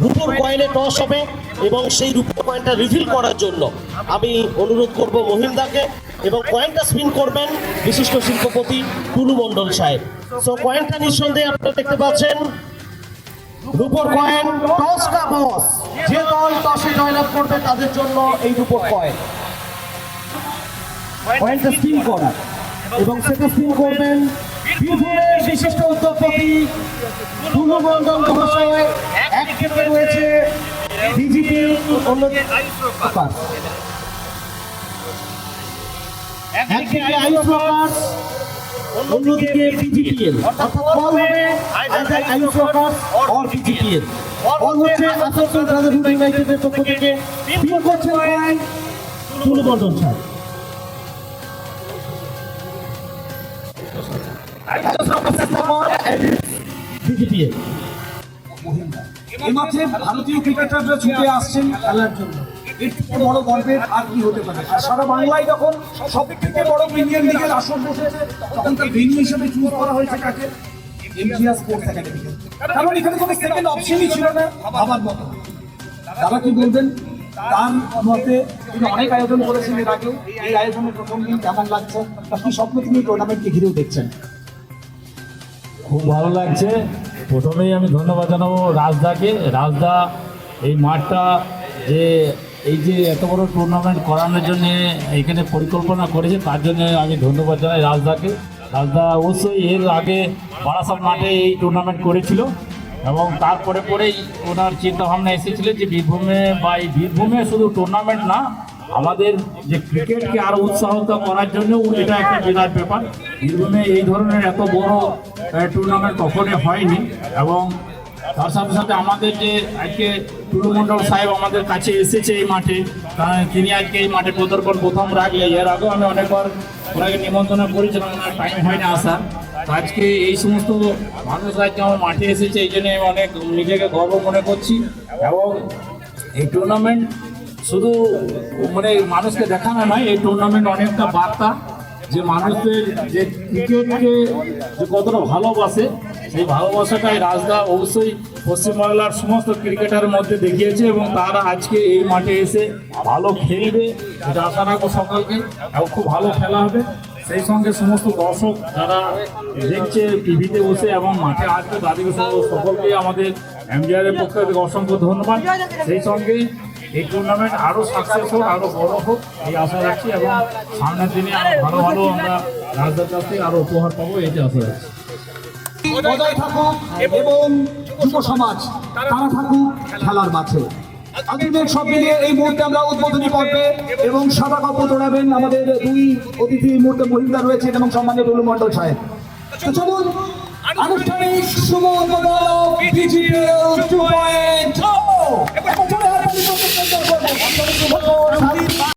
রুপোর কয়েনে টস হবে এবং সেই রুপোর কয়েনটা রিভিল করার জন্য আমি অনুরোধ করব মহিমদাকে এবং কয়েনটা স্পিন করবেন বিশিষ্ট শিল্পপতি টুলু মণ্ডল সাহেব। সো কয়েনটা নিঃসন্দেহে আপনারা দেখতে পাচ্ছেন, রুপোর কয়েন টস কা বস যে দল টসে জয়লাভ করবে তাদের জন্য এই রুপোর কয়েন কয়েনটা স্পিন করা। এবং সেটা স্পিন করবেন বিশিষ্ট উদ্যোগপতি টুলু মণ্ডল মহাশয়। এক ক্ষেত্রে রয়েছে অন্য একদিকে আয়ুষ প্রকাশ অন্যদিকে বিজিপিএল অর্থাৎ বল হবে আইদার অর বিজিপিএল বল হচ্ছে আসানসোল ব্রাদারহুড ইউনাইটেডের পক্ষ থেকে। স্পিন করছেন মণ্ডল সাহেব বিজিপিএল এই মাঠে ভারতীয় ক্রিকেটাররা ছুটে আসছেন খেলার জন্য। এর থেকে বড় গর্বের আর কি হতে পারে? সারা বাংলায় যখন সব থেকে বড় প্রিমিয়ার লিগের আসর বসেছে, তখন তার ভেন্যু হিসেবে চুজ করা হয়েছে কাকে? এমজিআর স্পোর্টস একাডেমিকে কারণ এখানে কোনো সেকেন্ড অপশনই ছিল না ভাবার মতো। দাদা কি বলবেন? তার মতে তিনি অনেক আয়োজন করেছেন এর আগেও। এই আয়োজনের প্রথম দিন কেমন লাগছে? কি স্বপ্ন তিনি টুর্নামেন্টকে ঘিরেও দেখছেন? খুব ভালো লাগছে। প্রথমেই আমি ধন্যবাদ জানাব রাজদাকে। রাজদা, এই মাঠটা যে, এই যে এত বড় টুর্নামেন্ট করানোর জন্য এখানে পরিকল্পনা করেছে, তার জন্য আমি ধন্যবাদ জানাই রাজদাকে। রাজদা অবশ্যই এর আগে বারাসাত মাঠে এই টুর্নামেন্ট করেছিল এবং তারপরে পরেই ওনার চিন্তা ভাবনা এসেছিল যে বীরভূমে বা এই বীরভূমে শুধু টুর্নামেন্ট না আমাদের যে ক্রিকেটকে আরও উৎসাহিত করার জন্য এটা একটা বিরাট ব্যাপার। বীরভূমে এই ধরনের এত বড় টুর্নামেন্ট কখনোই হয়নি এবং তার সাথে সাথে আমাদের যে আজকে টুলুমন্ডল সাহেব আমাদের কাছে এসেছে এই মাঠে তিনি আজকে এই মাঠে প্রদর্পণ প্রথম রাখলে এর আগেও আমি অনেকবার ওনাকে নিমন্ত্রণ করেছিলাম, ওনার টাইম হয়নি আসার। তো আজকে এই সমস্ত মানুষ আজকে আমার মাঠে এসেছে, এই জন্য আমি অনেক নিজেকে গর্ব মনে করছি। এবং এই টুর্নামেন্ট শুধু মানে মানুষকে দেখানো নয়, এই টুর্নামেন্ট অনেকটা বার্তা যে মানুষদের যে ক্রিকেটকে যে কতটা ভালোবাসে, সেই ভালোবাসাটাই রাজদা অবশ্যই পশ্চিমবাংলার সমস্ত ক্রিকেটারের মধ্যে দেখিয়েছে এবং তারা আজকে এই মাঠে এসে ভালো খেলবে, এটা আশা রাখব সকলকে, এবং খুব ভালো খেলা হবে। সেই সঙ্গে সমস্ত দর্শক যারা দেখছে টিভিতে বসে এবং মাঠে আসবে, তাদেরকে সকলকেই আমাদের এমজিআর এর পক্ষ থেকে অসংখ্য ধন্যবাদ। সেই সঙ্গে এই টুর্নামেন্ট আরও সাকসেস হোক, আরও বড় হোক, এই আশা রাখছি এবং সামনের দিনে আরও ভালো ভালো আমরা রাজদার কাছ থেকে আরও উপহার পাবো এটা আশা রাখছি। বজায় থাকুক এবং যুব সমাজ, তারা থাকুক খেলার মাঠে। সব মিলিয়ে এই মুহূর্তে আমরা উদ্বোধনী পর্বে এবং সাদা কাপ তোড়াবেন আমাদের দুই অতিথি, এই মুহূর্তে মহিলা রয়েছেন এবং সম্মানীয় রুলু সাহেব। তো চলুন, আনুষ্ঠানিক শুভ উদ্বোধন